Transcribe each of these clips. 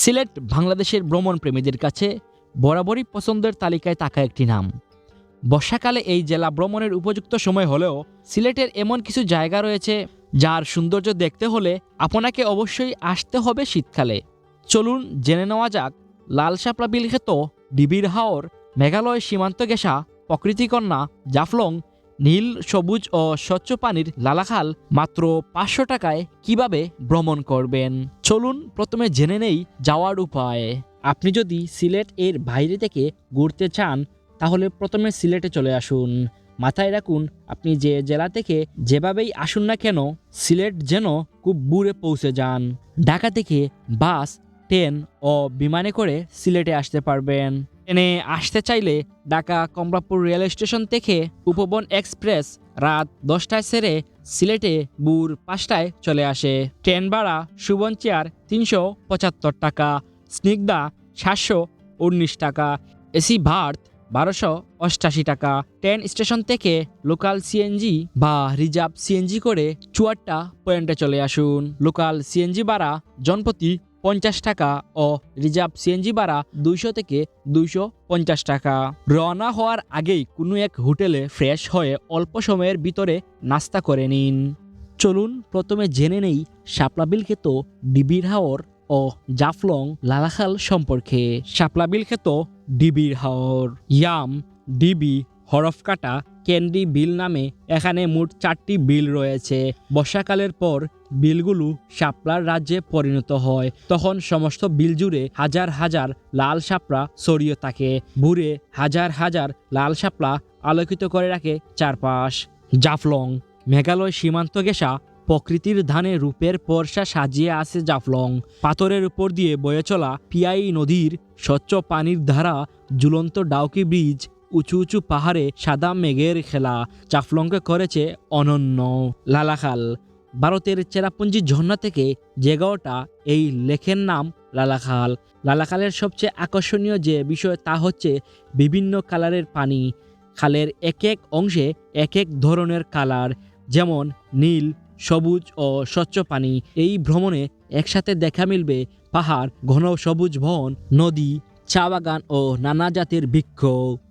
সিলেট বাংলাদেশের ভ্রমণ প্রেমীদের কাছে বরাবরই পছন্দের তালিকায় থাকা একটি নাম। বর্ষাকালে এই জেলা ভ্রমণের উপযুক্ত সময় হলেও সিলেটের এমন কিছু জায়গা রয়েছে যার সৌন্দর্য দেখতে হলে আপনাকে অবশ্যই আসতে হবে শীতকালে। চলুন জেনে নেওয়া যাক লাল শাপলা বিলক্ষেত ডিবির হাওর, মেঘালয় সীমান্ত গেসা প্রকৃতিকন্যা জাফলং নীল, সবুজ ও স্বচ্ছ পানির লালাখাল মাত্র পাঁচশো টাকায় কীভাবে ভ্রমণ করবেন? চলুন প্রথমে জেনে নেই যাওয়ার উপায়। আপনি যদি সিলেট এর বাইরে থেকে ঘুরতে চান, তাহলে প্রথমে সিলেটে চলে আসুন। মাথায় রাখুন, আপনি যে জেলা থেকে যেভাবেই আসুন না কেন, সিলেট যেন খুব বুড়ে পৌঁছে যান। ঢাকা থেকে বাস, ট্রেন ও বিমানে করে সিলেটে আসতে পারবেন। ট্রেনে আসতে চাইলে ঢাকা কমলাপুর রেল স্টেশন থেকে উপবন এক্সপ্রেস রাত দশটায় সেরে সিলেটে বুর পাঁচটায় চলে আসে। ট্রেন ভাড়া সুবন চেয়ার তিনশো পঁচাত্তর টাকা, স্নিগ্ধা সাতশো উনিশ টাকা, এসি ভার্থ বারোশো অষ্টাশি টাকা। ট্রেন স্টেশন থেকে লোকাল সিএনজি বা রিজার্ভ সিএনজি করে চুয়াট্টা পয়েন্টে চলে আসুন। লোকাল সিএনজি ভাড়া জনপ্রতি পঞ্চাশ টাকা ও রিজার্ভ সিএনজি ভাড়া দুইশো থেকে দুইশো পঞ্চাশ টাকা। রওনা হওয়ার আগেই কোনো এক হোটেলে ফ্রেশ হয়ে অল্প সময়ের ভিতরে নাস্তা করে নিন। চলুন প্রথমে জেনে নেই শাপলাবিল খেত ডিবির হাওর ও জাফলং লালাখাল সম্পর্কে। শাপলাবিল খেত ডিবির হাওর। ইয়াম, ডিবি, হরফকাটা ক্যান্ডি বিল নামে এখানে মোট চারটি বিল রয়েছে। বর্ষাকালের পর বিলগুলো শাপলার রাজ্যে পরিণত হয়। তখন সমস্ত বিল জুড়ে হাজার হাজার লাল শাপলা ছড়িয়ে থাকে। ভুরে হাজার হাজার লাল শাপলা আলোকিত করে রাখে চারপাশ। জাফলং, মেঘালয় সীমান্ত গেসা প্রকৃতির ধানে রূপের পরশা সাজিয়ে আছে জাফলং। পাথরের উপর দিয়ে বয়ে চলা পিয়াই নদীর স্বচ্ছ পানির ধারা ঝুলন্ত ডাউকি ব্রিজ উঁচু উঁচু পাহাড়ে সাদা মেঘের খেলা জাফলংকে করেছে অনন্য। লালাখাল, ভারতের চেরাপুঞ্জি ঝর্ণা থেকে যে জেগাওটা এই লেখের নাম লালাখাল। লালাখালের সবচেয়ে আকর্ষণীয় যে বিষয় তা হচ্ছে বিভিন্ন কালারের পানি। খালের এক এক অংশে এক এক ধরনের কালার, যেমন নীল, সবুজ ও স্বচ্ছ পানি। এই ভ্রমণে একসাথে দেখা মিলবে পাহাড়, ঘন সবুজ বন, নদী চা বাগান ও নানা জাতির বৃক্ষ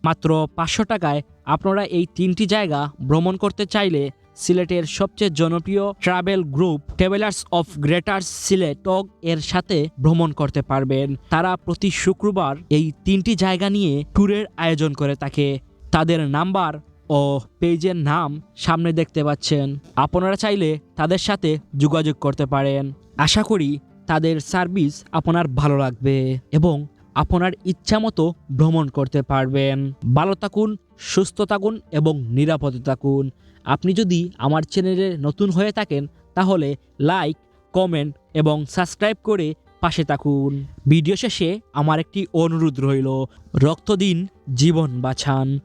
মাত্র পাঁচশো টাকায় আপনারা এই তিনটি জায়গা ভ্রমণ করতে চাইলে সিলেটের সবচেয়ে জনপ্রিয় travel group travellers of greater Sylhet TOG এর সাথে ভ্রমণ করতে পারবেন। তারা প্রতি শুক্রবার এই তিনটি জায়গা নিয়ে ট্যুরের আয়োজন করে থাকে। তাদের নাম্বার ও পেজের নাম সামনে দেখতে পাচ্ছেন। আপনারা চাইলে তাদের সাথে যোগাযোগ করতে পারেন। আশা করি তাদের সার্ভিস আপনার ভালো লাগবে এবং আপনার ইচ্ছা মতো ভ্রমণ করতে পারবেন। ভালো থাকুন, সুস্থ থাকুন এবং নিরাপদে থাকুন। আপনি যদি আমার চ্যানেলে নতুন হয়ে থাকেন, তাহলে লাইক, কমেন্ট এবং সাবস্ক্রাইব করে পাশে থাকুন। ভিডিও শেষে আমার একটি অনুরোধ রইল রক্ত দিন জীবন বাঁচান।